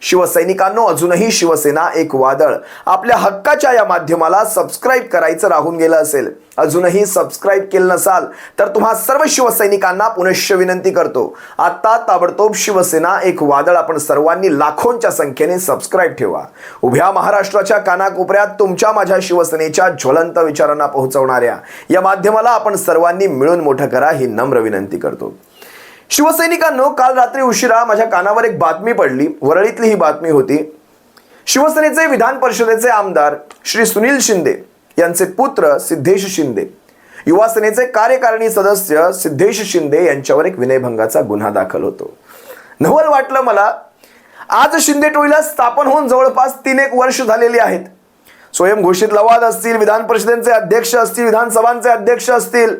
शिवसैनिकांनो अजूनही शिवसेना एक वादळ. आपल्या हक्काच्या या माध्यमाला सबस्क्राईब करायचं राहून गेलं असेल. अजूनही सबस्क्राईब केलं नसाल तर तुम्हा सर्व शिवसैनिकांना पुनश्च विनंती करतो. आता ताबडतोब शिवसेना एक वादळ आपण सर्वांनी लाखोंच्या संख्येने सबस्क्राईब ठेवा. उभ्या महाराष्ट्राच्या कानाकोपऱ्यात तुमच्या माझ्या शिवसेनेच्या ज्वलंत विचारांना पोहोचवणाऱ्या या माध्यमाला आपण सर्वांनी मिळून मोठं करा ही नम्र विनंती करतो. शिवसैनिकांनो काल रात्री उशिरा माझ्या कानावर एक बातमी पडली. वरळीतली ही बातमी होती. शिवसेनेचे विधान परिषदेचे आमदार श्री सुनील शिंदे यांचे पुत्र सिद्धेश शिंदे युवा सेनेचे कार्यकारिणी सदस्य सिद्धेश शिंदे यांच्यावर एक विनयभंगाचा गुन्हा दाखल होतो. नवल वाटलं मला आज शिंदे टोळीला स्थापन होऊन जवळपास तीन एक वर्ष झालेली आहेत. स्वयंघोषित लवाद असतील विधान परिषदेचे अध्यक्ष असतील विधानसभांचे अध्यक्ष असतील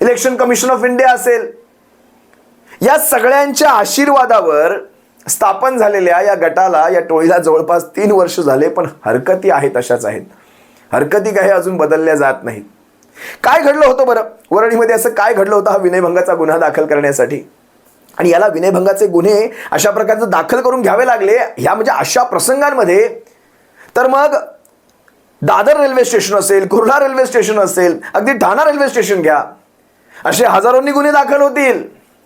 इलेक्शन कमिशन ऑफ इंडिया असेल या सगळ्यांच्या आशीर्वादावर स्थापन झालेल्या या गटाला या टोळीला जवळपास तीन वर्ष झाले पण हरकती आहेत अशाच आहेत. हरकती काही अजून बदलल्या जात नाहीत. काय घडलं होतं बरं? वरणीमध्ये असं काय घडलं होतं हा विनयभंगाचा गुन्हा दाखल करण्यासाठी? आणि याला विनयभंगाचे गुन्हे अशा प्रकारचं दाखल करून घ्यावे लागले ह्या म्हणजे अशा प्रसंगांमध्ये तर मग दादर रेल्वे स्टेशन असेल कुर्ला रेल्वे स्टेशन असेल अगदी ठाणा रेल्वे स्टेशन घ्या. असे हजारोंनी गुन्हे दाखल होतील.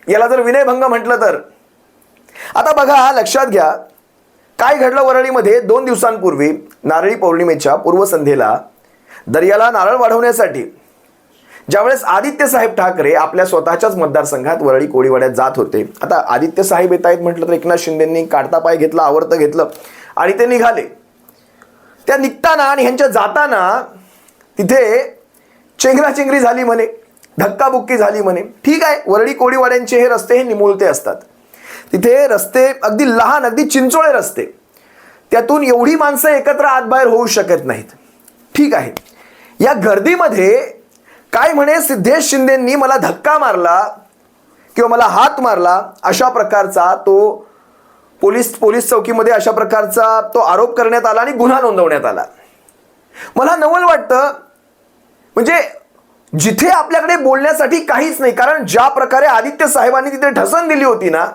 याला जर विनयभंग म्हटलं तर. आता बघा लक्षात घ्या. काय घडलं वरळीमध्ये? दोन दिवसांपूर्वी नारळी पौर्णिमेच्या पूर्वसंध्येला दर्याला नारळ वाढवण्यासाठी. ज्यावेळेस आदित्य साहेब ठाकरे आपल्या स्वतःच्याच मतदारसंघात वरळी कोळीवाड्यात जात होते. आता आदित्य साहेब येत आहेत म्हटलं तर एकनाथ शिंदेंनी काढता पाय घेतला आवडतं घेतलं आणि ते निघाले. त्या निघताना आणि ह्यांच्या जाताना तिथे चेंगराचेंगरी झाली म्हणे. धक्काबुक्की झाली म्हणे. ठीक आहे वरळी कोळीवाड्यांचे हे रस्ते हे निमुळते असतात. तिथे रस्ते अगदी लहान अगदी चिंचोळे रस्ते. त्यातून एवढी माणसं एकत्र आतबाहेर होऊ शकत नाहीत. ठीक आहे. या गर्दीमध्ये काय म्हणे सिद्धेश शिंदेंनी मला धक्का मारला किंवा मला हात मारला अशा प्रकारचा तो पोलीस पोलीस चौकीमध्ये अशा प्रकारचा तो आरोप करण्यात आला आणि गुन्हा नोंदवण्यात आला. मला नवल वाटतं म्हणजे जिथे आपल्याकडे बोलण्यासाठी काहीच नाही कारण ज्या प्रकारे आदित्य साहेबांनी तिथे ढसन दिली होती ना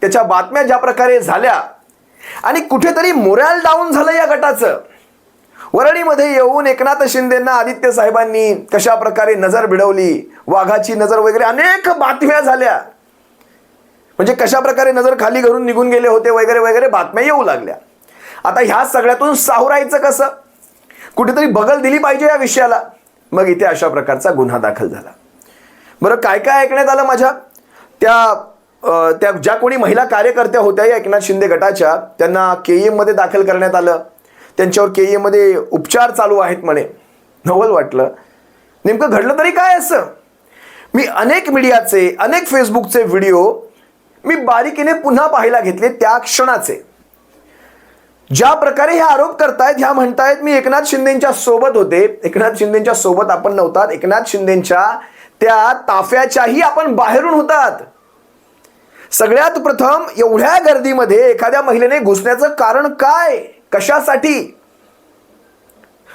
त्याच्या बातम्या ज्या प्रकारे झाल्या आणि कुठेतरी मोरॅल डाऊन झालं या गटाचं. वरळीमध्ये येऊन एकनाथ शिंदेंना आदित्य साहेबांनी कशा प्रकारे नजर भिडवली वाघाची नजर वगैरे अनेक बातम्या झाल्या. म्हणजे कशा प्रकारे नजर खाली घरून निघून गेले होते वगैरे वगैरे बातम्या येऊ लागल्या. आता ह्या सगळ्यातून सावरायचं कसं? कुठेतरी बगल दिली पाहिजे या विषयाला. मग इथे अशा प्रकारचा गुन्हा दाखल झाला. बरं काय काय ऐकण्यात आलं माझ्या? त्या त्या ज्या कोणी महिला कार्यकर्त्या होत्या या एकनाथ शिंदे गटाच्या त्यांना के एममध्ये दाखल करण्यात आलं. त्यांच्यावर के एममध्ये उपचार चालू आहेत म्हणे. नवल वाटलं. नेमकं घडलं तरी काय असं? मी अनेक मीडियाचे अनेक फेसबुकचे व्हिडिओ मी बारीकीने पुन्हा पाहायला घेतले त्या क्षणाचे. ज्या प्रकारे हे आरोप करतायत ह्या म्हणतायत मी एकनाथ शिंदेच्या सोबत होते. एकनाथ शिंदेच्या सोबत आपण नव्हतात. एकनाथ शिंदेच्या त्या ताफ्याच्याही आपण बाहेरून होतात. सगळ्यात प्रथम एवढ्या गर्दीमध्ये एखाद्या महिलेने घुसण्याचं कारण काय? कशासाठी?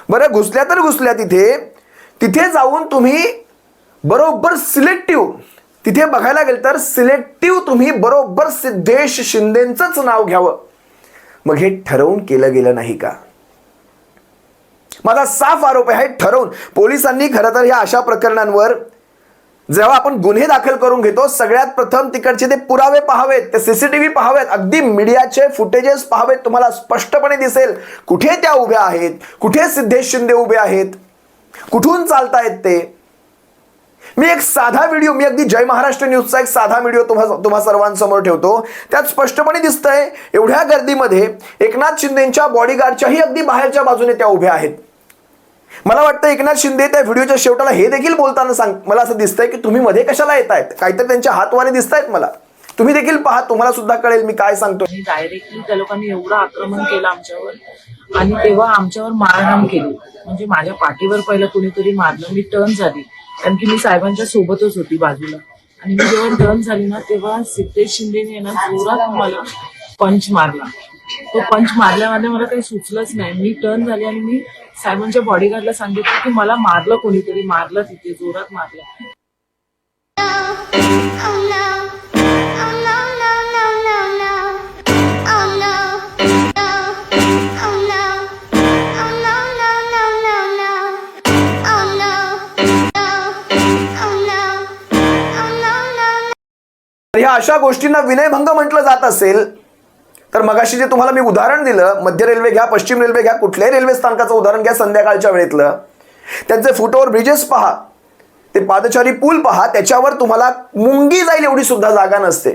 बरं घुसल्या तर घुसल्या तिथे. तिथे जाऊन तुम्ही बरोबर सिलेक्टिव्ह तिथे बघायला गेलं तर सिलेक्टिव्ह तुम्ही बरोबर सिद्धेश शिंदेचंच नाव घ्यावं. मग हे ठरवून केलं गेलं नाही का? माझा साफ आरोप आहे ठरवून. पोलिसांनी खरं तर ह्या अशा प्रकरणांवर जेव्हा आपण गुन्हे दाखल करून घेतो सगळ्यात प्रथम तिकडचे ते पुरावे पाहावेत ते सीसीटीव्ही पाहावेत अगदी मीडियाचे फुटेजेस पाहावेत तुम्हाला स्पष्टपणे दिसेल कुठे त्या उभ्या आहेत कुठे सिद्धेश शिंदे उभे आहेत कुठून चालतायत ते? मी एक साधा व्हिडिओ मी अगदी जय महाराष्ट्र न्यूजचा एक साधा व्हिडिओ तुम्हा तुम्हा सर्वांसमोर ठेवतो. त्यात स्पष्टपणे दिसतंय एवढ्या गर्दीमध्ये एकनाथ शिंदेच्या बॉडीगार्डच्याही अगदी बाहेरच्या बाजूने त्या उभ्या आहेत. मला वाटतं एकनाथ शिंदे त्या व्हिडिओच्या शेवटाला हे देखील बोलताना सांग मला असं दिसतंय की तुम्ही मध्ये कशाला येत आहेत काहीतरी त्यांच्या हातवाने दिसत आहेत मला. तुम्ही देखील पहा तुम्हाला सुद्धा कळेल मी काय सांगतो. म्हणजे डायरेक्टली त्या लोकांनी एवढं आक्रमण केलं आमच्यावर आणि तेव्हा आमच्यावर मारहाण केली. म्हणजे माझ्या पाठीवर पहिलं कुणीतरी मारलं मी टर्न झाली. कारण की मी साहेबांच्या सोबतच होती बाजूला. आणि मी जेव्हा टर्न झाली ना तेव्हा सिद्धेश शिंदेने ना जोरात मला पंच मारला. तो पंच मारल्यामध्ये मला काही सुचलंच नाही. मी टर्न झाली आणि मी साहेबांच्या बॉडीगार्डला सांगितलं की मला मारलं कोणीतरी मारलं तिथे जोरात मारलं. Oh, अशा गोष्टींना विनयभंग म्हटलं जात असेल तर मगाशी जे तुम्हाला मी उदाहरण दिलं मध्य रेल्वे घ्या पश्चिम रेल्वे घ्या कुठल्याही रेल्वे स्थानकाचं उदाहरण घ्या संध्याकाळच्या वेळेतलं त्यांचे फुटओव्हर ब्रिजेस पहा ते पादचारी पूल पहा त्याच्यावर तुम्हाला मुंगी जाईल एवढी सुद्धा जागा नसते.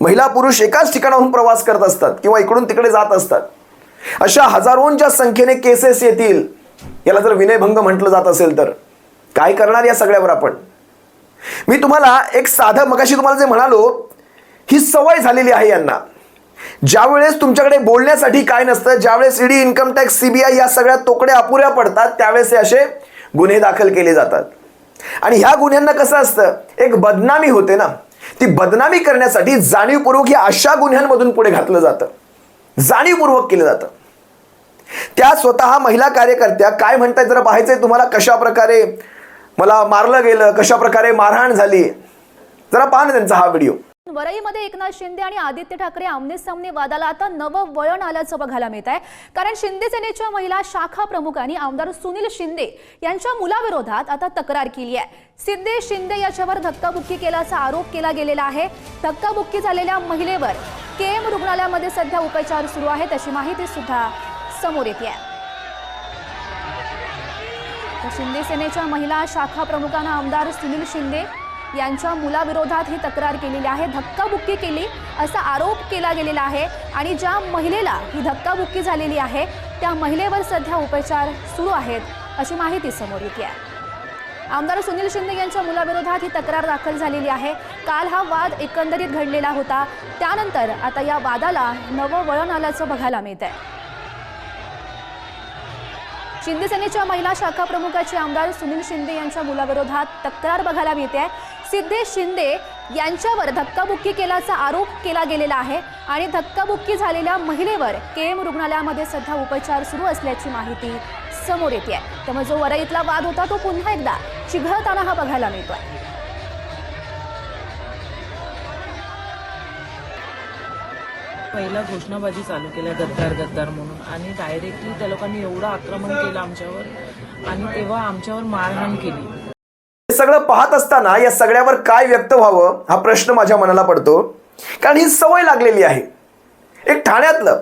महिला पुरुष एकाच ठिकाणाहून प्रवास करत असतात किंवा इकडून तिकडे जात असतात. अशा हजारोंच्या संख्येने केसेस येतील याला जर विनयभंग म्हटलं जात असेल तर. काय करणार या सगळ्यावर आपण? मी तुम्हाला एक साधं मगाशी तुम्हाला जे म्हणालो ही सवय झालेली आहे यांना. ज्यावेळेस तुमच्याकडे बोलण्यासाठी काय नसतं ज्यावेळेस ईडी इन्कम टॅक्स सीबीआय या सगळ्या तोकड्या अपुऱ्या पडतात त्यावेळेस हे असे गुन्हे दाखल केले जातात. आणि ह्या गुन्ह्यांना कसं असतं एक बदनामी होते ना. ती बदनामी करण्यासाठी जाणीवपूर्वक या अशा गुन्ह्यांमधून पुढे घातलं जातं. जाणीवपूर्वक केलं जातं. त्या स्वतः महिला कार्यकर्त्या काय म्हणताय जरा पाहायचंय तुम्हाला कशा प्रकारे मला मारलं गेलं कशा प्रकारे मारहाण झाली. जरा पहा ना त्यांचा हा व्हिडिओ. वरईमध्ये एकनाथ शिंदे आणि आदित्य ठाकरे आमने सामने वादाला आता नवं वळण आल्याचं बघायला मिळत आहे. कारण शिंदे सेनेच्या महिला शाखा प्रमुखांनी आमदार सुनील शिंदे यांच्या मुलाविरोधात आता तक्रार केली आहे. सिद्धे शिंदे याच्यावर धक्काबुक्की केल्याचा आरोप केला गेलेला आहे. धक्काबुक्की झालेल्या महिलेवर केएम रुग्णालयामध्ये सध्या उपचार सुरू आहेत अशी माहिती सुद्धा समोर येते आहे. शिंदे सेनेच्या महिला शाखा प्रमुखांना आमदार सुनील शिंदे यांच्या मुलाविरोधात ही तक्रार केलेली आहे. धक्काबुक्की केली असा आरोप केला गेलेला आहे. आणि ज्या महिलेला ही धक्काबुक्की झालेली आहे त्या महिलेवर सध्या उपचार सुरू आहेत अशी माहिती समोर येते आहे. आमदार सुनील शिंदे यांच्या मुलाविरोधात ही तक्रार दाखल झालेली आहे. काल हा वाद एकंदरीत घडलेला होता. त्यानंतर आता या वादाला नवं वळण आल्याचं बघायला मिळत आहे. शिंदे सेनेच्या महिला शाखा प्रमुखाची आमदार सुनील शिंदे यांच्या मुलाविरोधात तक्रार बघायला मिळते. आहे सिद्धे शिंदे यांच्यावर धक्काबुक्की केल्याचा आरोप केला गेलेला आहे आणि धक्काबुक्की झालेल्या महिलेवर केएम रुग्णालयामध्ये सध्या उपचार सुरू असल्याची माहिती समोर येते आहे त्यामुळे जो वरईतला वाद होता तो पुन्हा एकदा चिघळताना हा बघायला मिळतोय. पहिला घोषणाबाजी चालू केल्या गद्दार गद्दार म्हणून आणि डायरेक्टली त्या लोकांनी एवढं आक्रमण केलं आमच्यावर आणि तेव्हा आमच्यावर मारहाण केली. सगळं पाहत असताना या सगळ्यावर काय व्यक्त व्हावं हा प्रश्न माझ्या मनाला पडतो. कारण ही सवय लागलेली आहे. एक ठाण्यातलं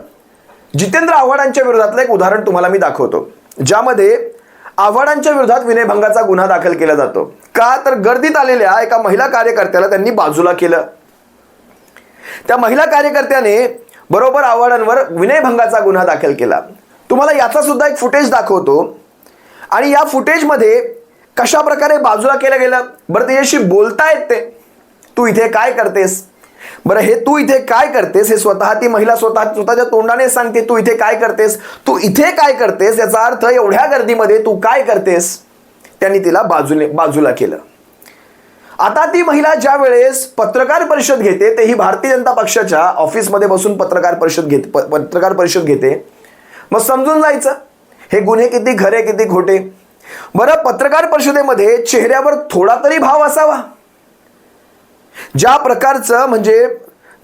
जितेंद्र आव्हाडांच्या विरोधातलं एक उदाहरण तुम्हाला मी दाखवतो. ज्यामध्ये आव्हाडांच्या विरोधात विनयभंगाचा गुन्हा दाखल केला जातो. का? तर गर्दीत आलेल्या एका महिला कार्यकर्त्याला त्यांनी बाजूला केलं. त्या महिला कार्यकर्त्याने बरोबर आव्हाडांवर विनयभंगाचा गुन्हा दाखल केला. तुम्हाला याचा सुद्धा एक फुटेज दाखवतो. आणि या फुटेजमध्ये कशा प्रकारे बाजूला केलं गेलं? बरं त्याच्याशी बोलतायत ते. तू इथे काय करतेस? बरं हे तू इथे काय करतेस? हे स्वतः ती महिला स्वतः स्वतःच्या तोंडाने सांगते तू इथे काय करतेस? तू इथे काय करतेस? याचा अर्थ एवढ्या गर्दीमध्ये तू काय करतेस? त्यांनी तिला बाजूने बाजूला केलं. आता ती महिला ज्या वेळेस पत्रकार परिषद घेते ते ही भारतीय जनता पक्षाच्या ऑफिसमध्ये बसून पत्रकार परिषद घेते प- पत्रकार परिषद घेते. मग समजून जायचं. हे गुन्हे किती खरे किती खोटे. बरं पत्रकार परिषदेमध्ये चेहऱ्यावर थोडा तरी भाव असावा. ज्या प्रकारचं म्हणजे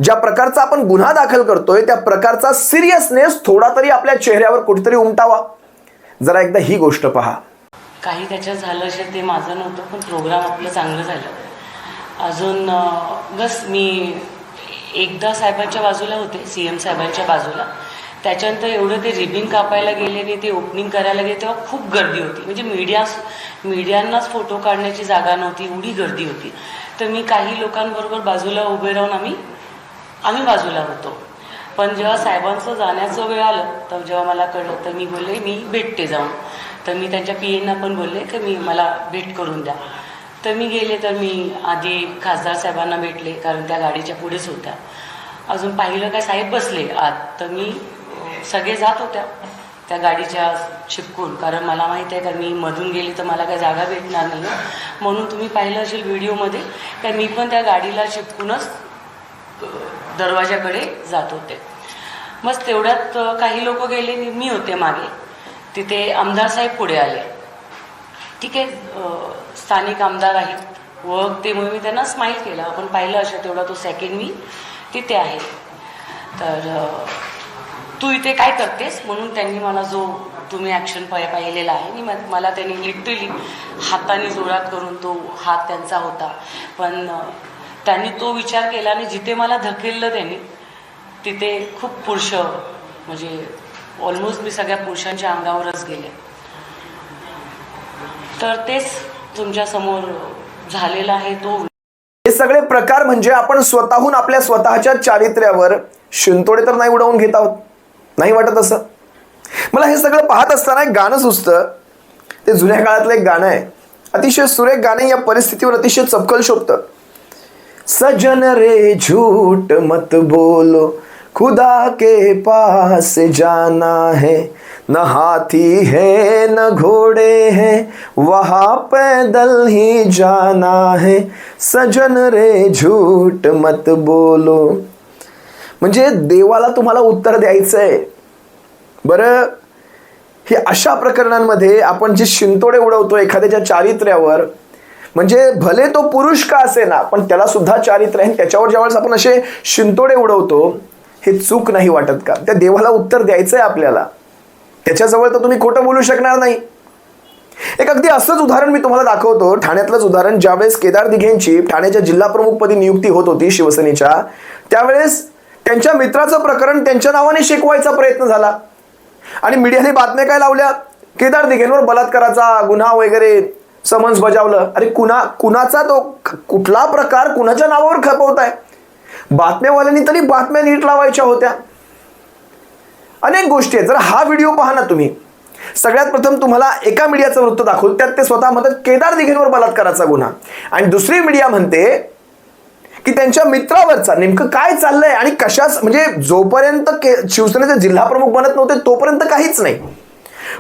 ज्या प्रकारचा आपण गुन्हा दाखल करतोय त्या प्रकारचा सिरियसनेस थोडा तरी आपल्या चेहऱ्यावर कुठेतरी उमटावा. जरा एकदा ही गोष्ट पहा. काही त्याच्यात झालं असेल ते माझं नव्हतं पण प्रोग्राम आपलं चांगलं झालं. अजून बस मी एकदा साहेबांच्या बाजूला होते सी एम साहेबांच्या बाजूला. त्याच्यानंतर एवढं ते रिबिन कापायला गेले आणि ते ओपनिंग करायला गेले तेव्हा खूप गर्दी होती. म्हणजे मीडिया मीडियांनाच फोटो काढण्याची जागा नव्हती एवढी गर्दी होती. तर मी काही लोकांबरोबर बाजूला उभे राहून आम्ही आम्ही बाजूला होतो. पण जेव्हा साहेबांचं जाण्याचं वेळ आलं तर जेव्हा मला कळलं तर मी बोलले मी भेटते जाऊन. तर मी त्यांच्या पी एना पण बोलले की मी मला भेट करून द्या. तर मी गेले तर मी आधी खासदार साहेबांना भेटले कारण त्या गाडीच्या पुढेच होत्या. अजून पाहिलं काय साहेब बसले आत. तर मी सगळे जात होत्या त्या गाडीच्या चिपकून कारण मला माहिती आहे का मी मधून गेली तर मला काय जागा भेटणार नाही म्हणून तुम्ही पाहिलं असेल व्हिडिओमध्ये का मी पण त्या गाडीला चिपकूनच दरवाजाकडे जात होते. मग तेवढ्यात काही लोक गेले मी होते मागे. तिथे आमदार साहेब पुढे आले. ठीक आहे स्थानिक आमदार आहेत. व ते मी त्यांना स्माईल केला. आपण पाहिलं असेल तेवढा तो सेकंड मी तिथे आहे. तर तू इथे काय करतेस? म्हणून त्यांनी मला जो तुम्ही ॲक्शन पाहिलेला आहे आणि मग मला त्यांनी लिटरली हाताने जोरात करून तो हात त्यांचा होता. पण त्यांनी तो विचार केला आणि जिथे मला धकेललं त्यांनी तिथे खूप पुरुष म्हणजे ऑलमोस्ट मी सगळ्या पुरुषांच्या अंगावरच गेले. तर तेच तुमच्यासमोर झालेला आहे तो हे सगळे प्रकार म्हणजे आपण स्वतःहून आपल्या स्वतःच्या चारित्र्यावर शिंतोडे तर नाही उडवून घेत आहोत. नाही वाटत असं. मला हे सगळं पाहत असताना एक गाणं सुचतं. ते जुन्या काळातलं एक गाणं आहे. अतिशय सुरेख गाणे या परिस्थितीवर अतिशय चपकल शोभतं. सजन रे झूठ मत बोलो. खुदा के पास जाना है. न हाथी है न घोड़े हैं. वहाँ पैदल ही जाना है. सजन रे झूठ मत बोलो. म्हणजे देवाला तुम्हाला उत्तर द्यायचं आहे बरं? हे अशा प्रकरणांमध्ये आपण जे शिंतोडे उडवतो एखाद्याच्या चारित्र्यावर म्हणजे भले तो पुरुष का असे ना पण त्याला सुद्धा चारित्र्य आहे. त्याच्यावर ज्यावेळेस आपण असे शिंतोडे उडवतो हे चूक नाही वाटत का? त्या देवाला उत्तर द्यायचं आहे आपल्याला. त्याच्याजवळ तर तुम्ही खोटं बोलू शकणार नाही. एक अगदी असंच उदाहरण मी तुम्हाला दाखवतो. ठाण्यातलंच उदाहरण. ज्यावेळेस केदार दिघेंची ठाण्याच्या जिल्हा प्रमुखपदी नियुक्ती होत होती शिवसेनेच्या त्यावेळेस त्यांच्या मित्राचं प्रकरण त्यांच्या नावाने शिकवायचा प्रयत्न झाला. आणि मीडियाने बातम्या काय लावल्या? केदार दिघेंवर बलात्काराचा गुन्हा वगैरे समन्स बजावलं. अरे कुणा कुणाचा तो कुठला प्रकार कुणाच्या नावावर खपवत आहे बातम्यावाल्यांनी तरी बातम्या नीट लावायच्या होत्या. अनेक गोष्टी आहेत. जर हा व्हिडिओ पहा ना तुम्ही. सगळ्यात प्रथम तुम्हाला एका मीडियाचं वृत्त दाखवलं त्यात ते स्वतः म्हणतात केदार दिघेंवर बलात्काराचा गुन्हा. आणि दुसरी मीडिया म्हणते की त्यांच्या मित्रावरचा नेमकं काय चाललंय आणि कशाच म्हणजे जोपर्यंत के शिवसेनेचे जिल्हा प्रमुख बनत नव्हते तोपर्यंत काहीच नाही.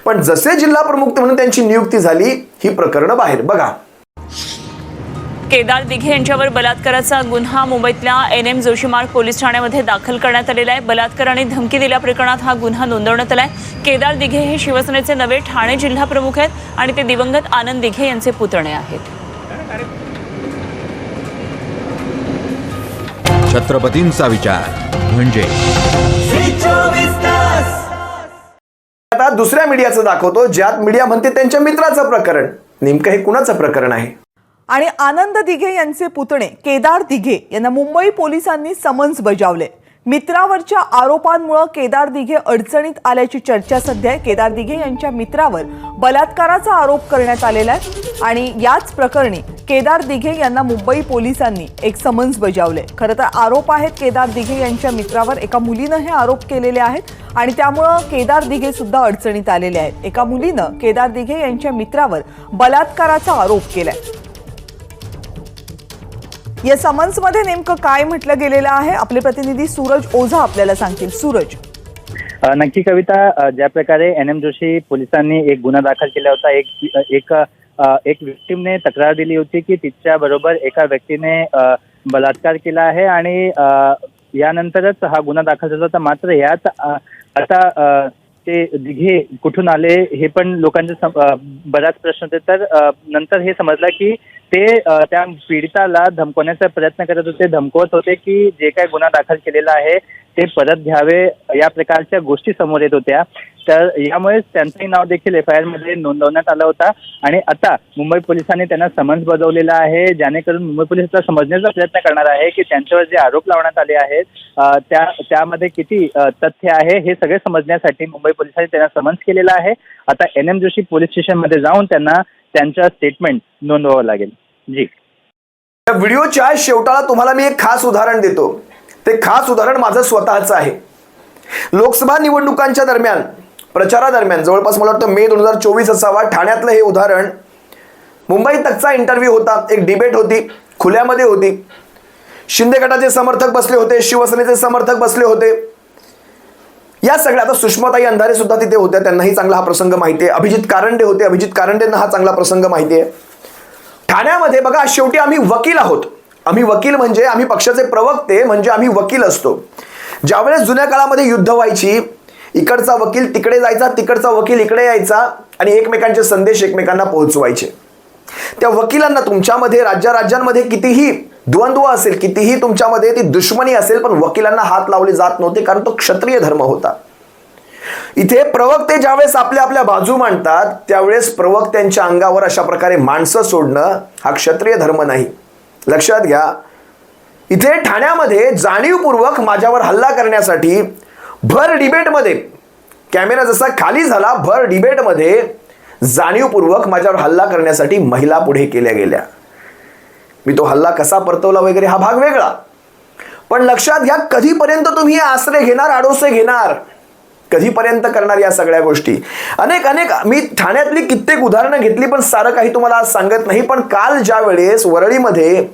पण जसे जिल्हा प्रमुख म्हणून त्यांची नियुक्ती झाली ही प्रकरणं बाहेर. बघा. केदार दिघे यांच्यावर बलात्काराचा गुन्हा मुंबईतल्या एन एम जोशीमार्ग पोलीस ठाण्यामध्ये दाखल करण्यात आलेला आहे. बलात्कार आणि धमकी दिल्या प्रकरणात हा गुन्हा नोंदवण्यात आला आहे केदार दिघे हे शिवसेनेचे नवे ठाणे जिल्हा प्रमुख आहेत आणि ते दिवंगत आनंद दिघे यांचे पुतणे आहेत. छत्रपतींचा विचार. म्हणजे? आता दुसऱ्या मीडियाचं दाखवतो ज्यात मीडिया म्हणते त्यांच्या मित्राचं प्रकरण. नेमकं हे कुणाचं प्रकरण आहे? आणि आनंद दिघे यांचे पुतणे केदार दिघे यांना मुंबई पोलिसांनी समन्स बजावले. मित्रावरच्या आरोपांमुळे केदार दिघे अडचणीत आल्याची चर्चा सध्या आहे. केदार दिघे यांच्या मित्रावर बलात्काराचा आरोप करण्यात आलेला आहे आणि याच प्रकरणी केदार दिघे यांना मुंबई पोलिसांनी एक समन्स बजावले खरं तर आरोप आहेत केदार दिघे यांच्या मित्रावर. एका मुलीनं हे आरोप केलेले आहेत आणि त्यामुळं केदार दिघे सुद्धा अडचणीत आलेले आहेत. एका मुलीनं केदार दिघे यांच्या मित्रावर बलात्काराचा आरोप केलाय. या समन्समध्ये नेमकं काय म्हटलं गेलेलं आहे? आपले प्रतिनिधी सूरज ओझा आपल्याला सांगतील. सूरज. नक्की कविता ज्या प्रकारे एन एम जोशी पोलिसांनी एक गुन्हा दाखल केला होता एक एक एक विक्टीमने तक्रार दिली होती की तिच्या बरोबर एका व्यक्तीने बलात्कार केला आहे आणि यानंतरच हा गुन्हा दाखल झाला होता. मात्र यात आता ते दिघे कुठून आले हे पण लोकांचे बराच प्रश्न होते. तर नंतर हे समजलं की ते त्या पीडिताला धमकवण्याचा प्रयत्न करत होते धमकवत होते की जे काही गुन्हा दाखल केलेला आहे ते परत घ्यावे या प्रकारच्या गोष्टी समोर येत होत्या. तर यामुळेच त्यांचंही नाव देखील एफ आय आरमध्ये नोंदवण्यात आलं होता. आणि आता मुंबई पोलिसांनी त्यांना समन्स बजावलेला आहे जेणेकरून मुंबई पोलीस समजण्याचा प्रयत्न करणार आहे की त्यांच्यावर जे आरोप लावण्यात आले आहेत त्या त्यामध्ये किती तथ्य आहे हे सगळे समजण्यासाठी मुंबई पोलिसांनी त्यांना समन्स केलेला आहे. आता एन एम जोशी पोलीस स्टेशनमध्ये जाऊन त्यांना त्यांच्या स्टेटमेंट नोंदवावं लागेल. जी. या व्हिडिओच्या शेवटाला तुम्हाला मी एक खास उदाहरण देतो. ते खास उदाहरण माझं स्वतःचं आहे. लोकसभा निवडणुकांच्या दरम्यान प्रचारादरम्यान जवळपास मला वाटतं मे दोन हजार चोवीस असावा ठाण्यातलं हे उदाहरण. मुंबई तकचा इंटरव्ह्यू होता एक डिबेट होती खुल्यामध्ये होती. शिंदे गटाचे समर्थक बसले होते शिवसेनेचे समर्थक बसले होते. या सगळ्या आता सुषमाताई अंधारे सुद्धा तिथे होत्या त्यांनाही चांगला हा प्रसंग माहिती आहे. अभिजित कारंडे होते अभिजित कारंडेंना हा चांगला प्रसंग माहिती आहे. ठाण्यामध्ये बघा शेवटी आम्ही वकील आहोत. आम्ही वकील म्हणजे आम्ही पक्षाचे प्रवक्ते म्हणजे आम्ही वकील असतो. ज्यावेळेस जुन्या काळामध्ये युद्ध व्हायची इकडचा वकील तिकडे जायचा तिकडचा वकील इकडे यायचा आणि एकमेकांचे संदेश एकमेकांना पोहोचवायचे. त्या वकिलांना तुमच्यामध्ये राज्या राज्यांमध्ये कितीही द्वंद्व असेल कितीही तुमच्यामध्ये ती दुश्मनी असेल पण वकिलांना हात लावले जात नव्हते कारण तो क्षत्रिय धर्म होता. इथे प्रवक्ते ज्यावेळेस आपल्या आपल्या बाजू मांडतात त्यावेळेस प्रवक्त्यांच्या अंगावर अशा प्रकारे माणसं सोडणं हा क्षत्रिय धर्म नाही. लक्षात घ्या इथे ठाण्यामध्ये जाणीवपूर्वक माझ्यावर हल्ला करण्यासाठी भर डिबेटमध्ये कॅमेरा जसा खाली झाला भर डिबेटमध्ये जाणीवपूर्वक माझ्यावर हल्ला करण्यासाठी महिला पुढे केल्या गेल्या. मी तो हल्ला कसा परतवला वगैरे हा भाग वेगळा. पण लक्षात घ्या कधीपर्यंत तुम्ही हे आसरे घेणार आडोसे घेणार? कधीपर्यंत करणार या सगळ्या गोष्टी? अनेक अनेक मी ठाण्यातली कित्येक उदाहरणं घेतली पण सारं काही तुम्हाला आज सांगत नाही पण काल ज्या वेळेस वरळीमध्ये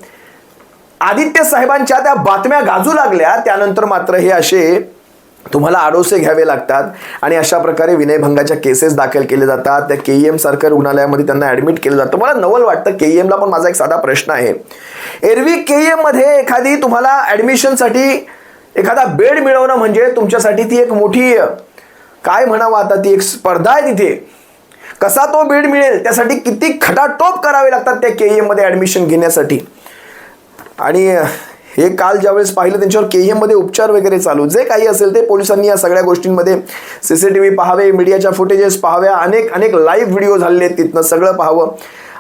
आदित्य साहेबांच्या त्या बातम्या गाजू लागल्या त्यानंतर मात्र हे असे तुम्हाला आडोसे घ्यावे लागतात आणि अशा प्रकारे विनयभंगाच्या केसेस दाखल केले जातात. त्या के ई एम सारख्या रुग्णालयामध्ये त्यांना ॲडमिट केलं जातं. मला नवल वाटतं के ई एमला पण माझा एक साधा प्रश्न आहे. एरवी के ई एममध्ये एखादी तुम्हाला ॲडमिशनसाठी एखादा बेड मिळवणं म्हणजे तुमच्यासाठी ती एक मोठी काय म्हणावं आता ती एक स्पर्धा आहे तिथे. कसा तो बेड मिळेल त्यासाठी किती खटाटोप करावे लागतात त्या के ई एममध्ये ॲडमिशन घेण्यासाठी. आणि हे काल ज्यावेळेस पाहिलं त्यांच्यावर के मध्ये उपचार वगैरे चालू. जे काही असेल ते पोलिसांनी या सगळ्या गोष्टींमध्ये सी सी टी व्ही पाहावे मीडियाच्या फुटेजेस पाहाव्या अनेक अनेक लाईव्ह व्हिडिओ झालेले आहेत तिथनं सगळं पाहावं.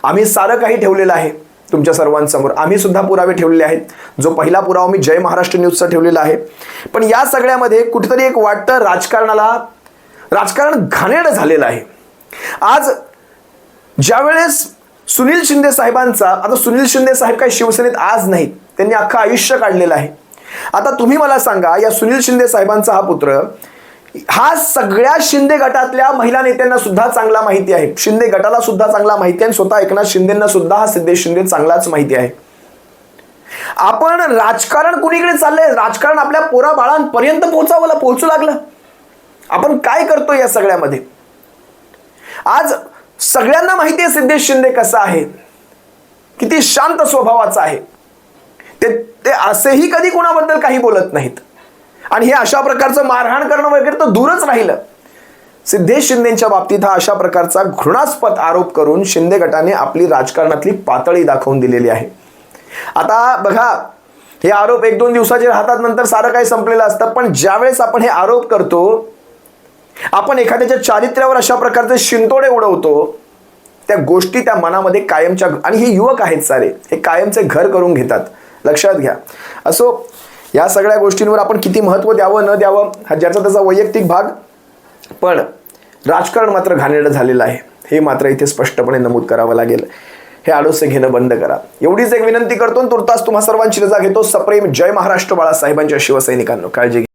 आम्ही सारं काही ठेवलेलं आहे तुमच्या सर्वांसमोर. आम्ही सुद्धा पुरावे ठेवलेले आहेत. जो पहिला पुरावा मी जय महाराष्ट्र न्यूजचा ठेवलेला आहे. पण या सगळ्यामध्ये कुठेतरी एक वाटतं राजकारणाला राजकारण घाणेड झालेलं आहे. आज ज्यावेळेस सुनील शिंदे साहेबांचा आता सुनील शिंदे साहेब काही शिवसेनेत आज नाहीत. त्यांनी अख्खं आयुष्य काढलेलं आहे. आता तुम्ही मला सांगा या सुनील शिंदे साहेबांचा हा पुत्र हा सगळ्या शिंदे गटातल्या महिला नेत्यांना सुद्धा चांगला माहिती आहे. शिंदे गटाला सुद्धा चांगला माहिती आहे स्वतः एकनाथ शिंदेना सुद्धा हा सिद्धेश शिंदे चांगलाच माहिती आहे. आपण राजकारण कुणीकडे चाललंय? राजकारण आपल्या पोरा बाळांपर्यंत पोहोचावं पोहोचू लागलं. आपण काय करतो या सगळ्यामध्ये? आज सगळ्यांना माहिती आहे सिद्धेश शिंदे कसा आहे. किती शांत स्वभावाचा आहे. ते ते असेही कधी कोणाबद्दल काही बोलत नाहीत. आणि हे अशा प्रकारचं मारहाण करणं वगैरे तर दूरच राहिलं. सिद्धेश शिंदेच्या बाबतीत हा अशा प्रकारचा घृणास्पद आरोप करून शिंदे गटाने आपली राजकारणातली पातळी दाखवून दिलेली आहे. आता बघा हे आरोप एक दोन दिवसाचे राहतात नंतर सारं काही संपलेलं असतं पण ज्यावेळेस आपण हे आरोप करतो आपण एखाद्याच्या चारित्र्यावर अशा प्रकारचे शिंतोडे उडवतो त्या गोष्टी त्या मनामध्ये कायमच्या आणि हे युवक आहेत सारे हे कायमचे घर करून घेतात. लक्षात घ्या. असो या सगळ्या गोष्टींवर आपण किती महत्त्व द्यावं न द्यावं हा ज्याचा त्याचा वैयक्तिक भाग. पण राजकारण मात्र घाणेरडं झालेलं आहे. हे मात्र इथे स्पष्टपणे नमूद करावं लागेल. हे आडोसे घेणं बंद करा. एवढीच एक विनंती करतो तुर्तास तुम्हा सर्वांची रजा घेतो. सप्रेम जय महाराष्ट्र बाळासाहेबांच्या शिवसैनिकांनो. काळजी घ्या.